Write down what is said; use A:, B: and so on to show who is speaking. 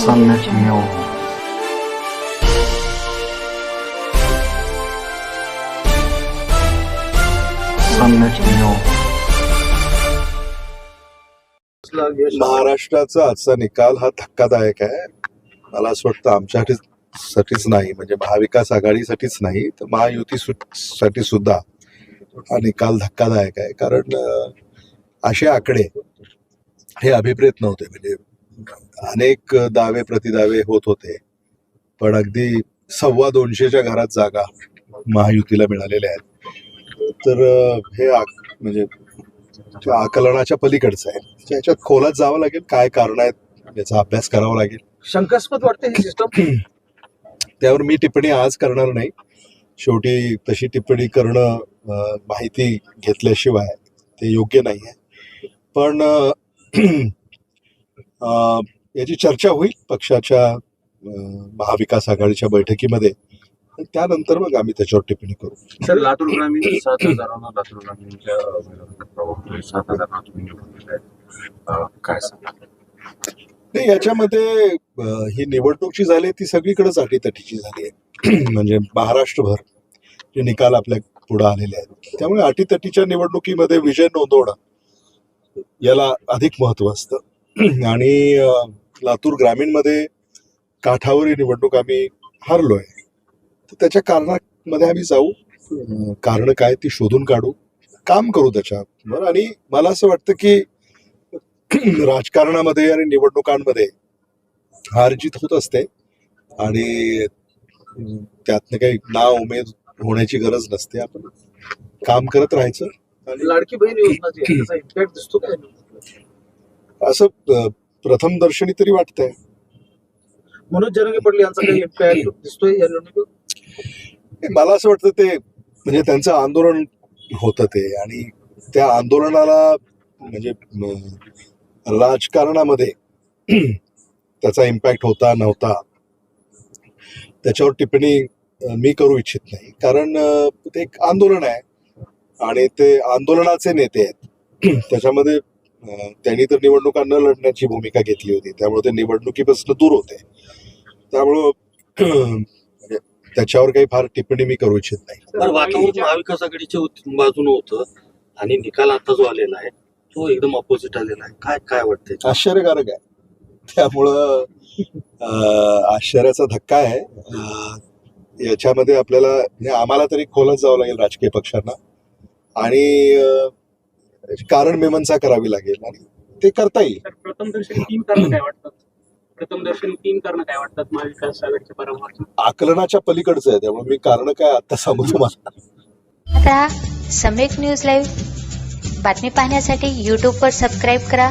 A: Summit Mule. Summit Mule.
B: महाराष्ट्राचा आजचा निकाल हा धक्कादायक आहे मला असं वाटतं आमच्यासाठी साठीच नाही म्हणजे महाविकास आघाडीसाठीच नाही तर महायुती सु- साठी सुद्धा हा निकाल धक्कादायक आहे कारण असे आकडे हे अभिप्रेत नव्हते म्हणजे अनेक दावे प्रतिदावे होत होते. पण अगदी सव्वा दोनशेच्या घरात जागा महायुतीला मिळालेल्या आहेत. तर हे म्हणजे आकलनाच्या पलीकडचं आहे. त्याच्यात खोलात जावं लागेल काय कारण आहेत याचा अभ्यास करावा लागेल.
C: शंकास्पद वाटते ही सिस्टम
B: त्यावर मी टिप्पणी आज करणार नाही. शेवटी तशी टिप्पणी करणं माहिती घेतल्याशिवाय ते योग्य नाही आहे पण याची चर्चा होईल पक्षाच्या महाविकास आघाडीच्या बैठकीमध्ये. त्यानंतर मग आम्ही त्याच्यावर टिप्पणी करू.
D: सर लातूर ग्रामीण सात हजारांना लातूर ग्रामीणच्या. सात तुम्ही निवडून काय सांगा
B: नाही याच्यामध्ये ही निवडणूक जी झाली ती सगळीकडेच अटीतटीची झाली आहे. म्हणजे महाराष्ट्रभर जे निकाल आपल्या पुढे आलेले आहेत. त्यामुळे अटीतटीच्या निवडणुकीमध्ये विजय नोंदवणं याला अधिक महत्त्व असतं. आणि लातूर ग्रामीणमध्ये काठावर ही निवडणूक आम्ही हारलोय. तर त्याच्या कारणामध्ये आम्ही जाऊ. कारणं काय ती शोधून काढू. काम करू त्याच्यावर. आणि मला असं वाटतं की राजकारणामध्ये आणि निवडणुकांमध्ये हार जीत होत असते. आणि त्यातनं काही नाव उमेद होण्याची गरज नसते. आपण काम करत राहायचं. आणि
C: लाडकी बहीण योजना
B: असं प्रथम दर्शनी तरी वाटतंय.
C: मनोज जरंगे पाटील यांचा काही इम्पॅक्ट दिसतोय या निवडणुकीत
B: मला असं वाटतं ते म्हणजे त्यांचं आंदोलन होतं ते आणि त्या आंदोलनाला म्हणजे राजकारणामध्ये त्याचा इम्पॅक्ट होता नव्हता. त्याच्यावर टिप्पणी मी करू इच्छित नाही. कारण ते एक आंदोलन आहे आणि ते आंदोलनाचे नेते आहेत. त्याच्यामध्ये त्यांनी तर निवडणुका न लढण्याची भूमिका घेतली होती. त्यामुळे ते निवडणुकीपासून दूर होते. त्यामुळं म्हणजे त्याच्यावर काही फार टिप्पणी मी करू इच्छित नाही.
D: वातावरण महाविकास आघाडीच्या बाजूने होतं आणि निकाल आता जो आलेला आहे तो एकदम ऑपोजिट आलेला आहे. काय काय वाटतंय?
B: आश्चर्यकारक आहे. त्यामुळं आश्चर्याचा धक्का आहे. याच्यामध्ये आपल्याला म्हणजे आम्हाला तरी खोलत जावं लागेल राजकीय पक्षांना. आणि कारण मीमांसा करावी लागेल आणि ते करता येईल.
E: तर प्रथम दर्शनी तीन कारण काय वाटतात प्रथम दर्शनी तीन कारण काय वाटतात महाविकास आघाडीच्या पराभवाची
B: आकलनाच्या पलीकडचं आहे त्यामुळे मी कारण काय आता सांगू तुम्हाला?
F: आता सम्यक न्यूज लाईव्ह बातमी पाहण्यासाठी यूट्यूबवर सबस्क्राईब करा.